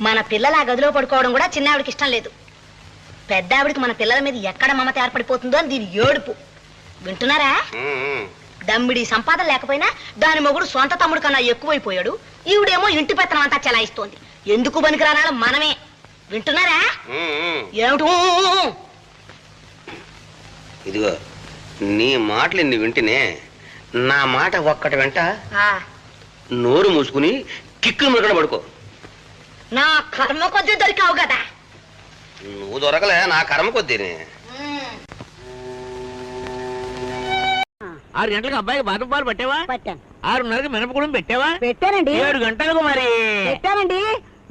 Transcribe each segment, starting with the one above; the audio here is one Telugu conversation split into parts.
మన పిల్లలు ఆ గదిలో పడుకోవడం కూడా చిన్న ఆవిడకి ఇష్టం లేదు. పెద్ద ఆవిడకి మన పిల్లల మీద ఎక్కడ మమత ఏర్పడిపోతుందో అని దీని ఏడుపు. వింటున్నారా? దమ్మిడి సంపాదన లేకపోయినా దాని మొగుడు సొంత తమ్ముడు కన్నా ఎక్కువైపోయాడు. ఈవిడేమో ఇంటి పెత్తనం అంతా చెలాయిస్తోంది. ఎందుకు పనికిరానాలో మనమే. వింటున్నారా? ఏమిటూ? ఇదిగో నీ మాటలు ఇన్ని వింటేనే నా మాట ఒక్కటి వెంట ఆ, నోరు మూసుకుని కిక్కులు మురగడ పడుకో. నా కర్మ కొద్దీ దొరికావు కదా. నువ్వు దొరకలే నా కర్మ కొద్దీనే. ఆరు గంటలకు అబ్బాయికి బాదం పాలు పట్టావా? పట్టాను. ఆరున్నరకి మినపగుడం పెట్టావా? పెట్టానండి. ఏడు గంటలకు మరి. పెట్టానండి.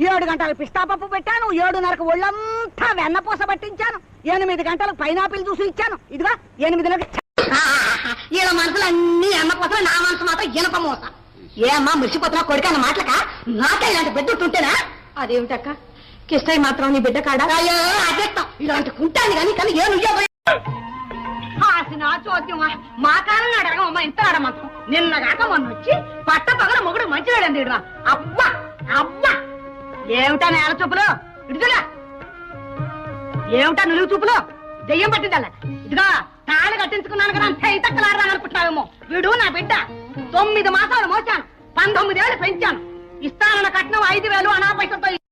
ఏడు గంటలకు పిస్తా పప్పు పెట్టాను ఏడున్నరకు ఒళ్ళంతా వెన్నపూస పట్టించాను ఎనిమిది గంటలకు పైనాపిల్ జ్యూస్ ఇచ్చాను. ఇదిగా ఎనిమిదిన్నరకు ఈయన మనసులు అన్ని అన్న కోసం నా మనసు మాత్రం ఇనప మోస. ఏ అమ్మా మురిసిపోతున్నా కొడుకు అన్న మాటలక? నాకే ఇలాంటి బిడ్డ ఉంటుంటేనా అదేమిటక్క? కిష్టయ్య మాత్రం నీ బిడ్డ కాడా? ఇలాంటి కుంటాను కానీ కానీ ఏ నువ్వు నా చోద్యమా మా కాలం అడగమ్మా ఇంత అడమంతం నిన్న కాక మొన్న వచ్చి పట్ట పగల మొగుడు మంచివాడండి ఇడుగా అబ్బా అబ్బా. ఏమిటా నేల చూపులు ఇడుగులా ఏమిటా నులుగు చూపులు? దెయ్యం పట్టిందల్ల. ఇదిగా తాళి కట్టించుకున్నాను కదా అంతే ఇతక్కలాడదాం అనుకుంటున్నావేమో. వీడు నా బిడ్డ. తొమ్మిది మాసాలు మోసాను. పంతొమ్మిది ఏళ్ళు పెంచాను. ఇస్తానన్న కట్నం ఐదు వేలు అనా పైసలతో